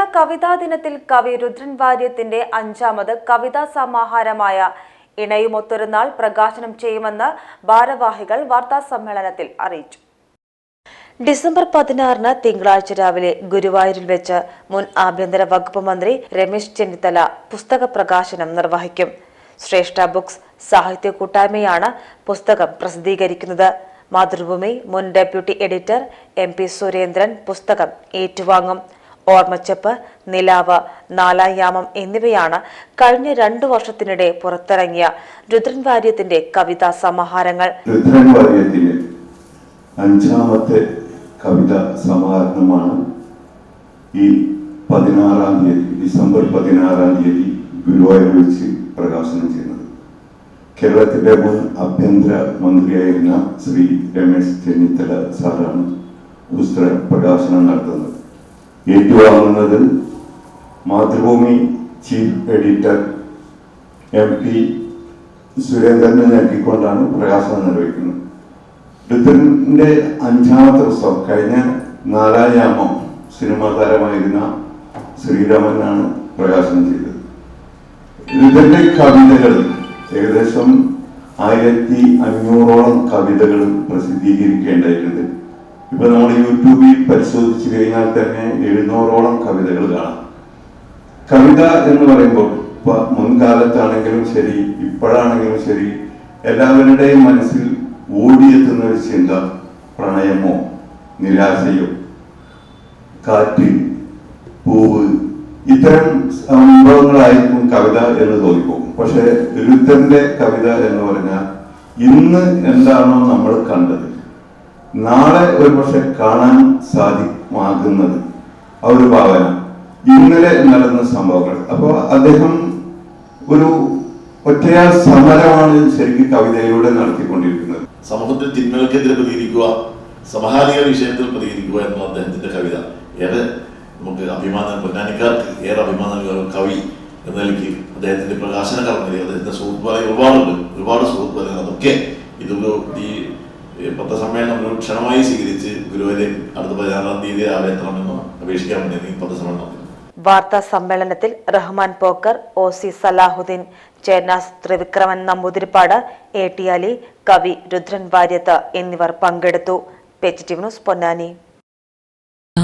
കേരള കവിതാ ദിനത്തിൽ കവി രുദ്രൻ വാര്യത്തിന്റെ അഞ്ചാമത് കവിതാ സമാഹാരമായ ഇണയുമൊത്തൊരുനാൾ പ്രകാശനം ചെയ്യുമെന്ന് ഭാരവാഹികൾ വാർത്താ സമ്മേളനത്തിൽ അറിയിച്ചു. ഡിസംബർ പതിനാറിന് തിങ്കളാഴ്ച രാവിലെ ഗുരുവായൂരിൽ വെച്ച് മുൻ ആഭ്യന്തര വകുപ്പ് മന്ത്രി രമേശ് ചെന്നിത്തല പുസ്തക പ്രകാശനം നിർവഹിക്കും. ശ്രേഷ്ഠ ബുക്സ് സാഹിത്യ കൂട്ടായ്മയാണ് പുസ്തകം പ്രസിദ്ധീകരിക്കുന്നത്. മാതൃഭൂമി മുൻ deputy editor M P Surendran പുസ്തകം ഏറ്റുവാങ്ങും. ഓർമ്മച്ചപ്പ് നിലാവ് നാലായാമം എന്നിവയാണ് കഴിഞ്ഞ രണ്ടു വർഷത്തിനിടെ പുറത്തിറങ്ങിയ രുദ്രൻ വാര്യത്തിന്റെ കവിതാ സമാഹാരങ്ങൾ. രുദ്രൻ വാര്യത്തിന്റെ അഞ്ചാമത്തെ കവിത സമാഹരണമാണ് ഈ പതിനാറാം തീയതി ഡിസംബർ പതിനാറാം തീയതി ഗുരുവായൂർ വെച്ച് പ്രകാശനം ചെയ്യുന്നത്. കേരളത്തിന്റെ മുൻ ആഭ്യന്തര മന്ത്രിയായിരുന്ന ശ്രീ രമേശ് ചെന്നിത്തല സാറാണ് പുസ്തക പ്രകാശനം നടത്തുന്നത്. ഏറ്റുവാങ്ങുന്നത് Mathrubhumi chief editor M P സുരേന്ദ്രനെ നൽകിക്കൊണ്ടാണ് പ്രകാശനം നിർവഹിക്കുന്നത്. ഋതുവിന്റെ അഞ്ചാമത്തെ പുസ്തകം കഴിഞ്ഞ നാലായാമം സിനിമാ താരമായിരുന്ന ശ്രീരാമനാണ് പ്രകാശനം ചെയ്തത്. ഋതുവിന്റെ കവിതകൾ ഏകദേശം ആയിരത്തി അഞ്ഞൂറോളം കവിതകൾ പ്രസിദ്ധീകരിക്കേണ്ടതായിട്ടുണ്ട്. ഇപ്പൊ നമ്മൾ യൂട്യൂബിൽ പരിശോധിച്ചു കഴിഞ്ഞാൽ തന്നെ എഴുന്നൂറോളം കവിതകൾ കാണാം. കവിത എന്ന് പറയുമ്പോൾ ഇപ്പൊ മുൻകാലത്താണെങ്കിലും ശരി ഇപ്പോഴാണെങ്കിലും ശരി എല്ലാവരുടെയും മനസ്സിൽ ഓടിയെത്തുന്ന ഒരു ചിന്ത പ്രണയമോ നിരാശയോ കാറ്റ് പൂവ് ഇത്തരം സംഭവങ്ങളായിരിക്കും കവിത എന്ന് തോന്നിപ്പോകും. പക്ഷെ രുദ്ധന്റെ കവിത എന്ന് പറഞ്ഞാൽ ഇന്ന് എന്താണോ നാളെ ഒരു പക്ഷെ കാണാൻ സാധിക്കുമാകുന്നത് ആ ഒരു ഭാവന ഇന്നലെ നടന്ന സംഭവങ്ങൾ. അപ്പൊ അദ്ദേഹം ഒരു ഒറ്റയാൾ സമരമാണ് ശരിക്കും കവിതയിലൂടെ നടത്തിക്കൊണ്ടിരിക്കുന്നത്. സമൂഹത്തിൽ തിന്മകൾക്കെതിരെ പ്രതികരിക്കുക സമകാലിക വിഷയത്തിൽ പ്രതികരിക്കുക എന്ന അദ്ദേഹത്തിന്റെ കവിത. ഏറെ നമുക്ക് അഭിമാനം പൊന്നാനിക്കാർക്ക് ഏറെ അഭിമാനം കവി എന്ന നിലയ്ക്ക് അദ്ദേഹത്തിന്റെ പ്രകാശന കർമ്മത്തിൽ അദ്ദേഹത്തിന്റെ സുഹൃത്തുക്കളെ ഒരുപാടുണ്ട്. ഒരുപാട് സുഹൃത്തുക്കളെ അതൊക്കെ ഇതൊരു ഈ പത്രസമ്മേളനം ഒരു ക്ഷണമായി സ്വീകരിച്ച് ഗുരുവരെ അടുത്ത പതിനാറാം തീയതി ആവേത്തണമെന്ന് അപേക്ഷിക്കാൻ വേണ്ടി ഈ പത്രസമ്മേളനം വാർത്താ സമ്മേളനത്തിൽ Rahman Pokker O C Salahuddin Chenas Trivikraman Namboothiripad A T Ali കവി രുദ്രൻ വാര്യത്ത് എന്നിവർ പങ്കെടുത്തു. പെച്ചിറ്റീവ് ന്യൂസ് പൊന്നാനി.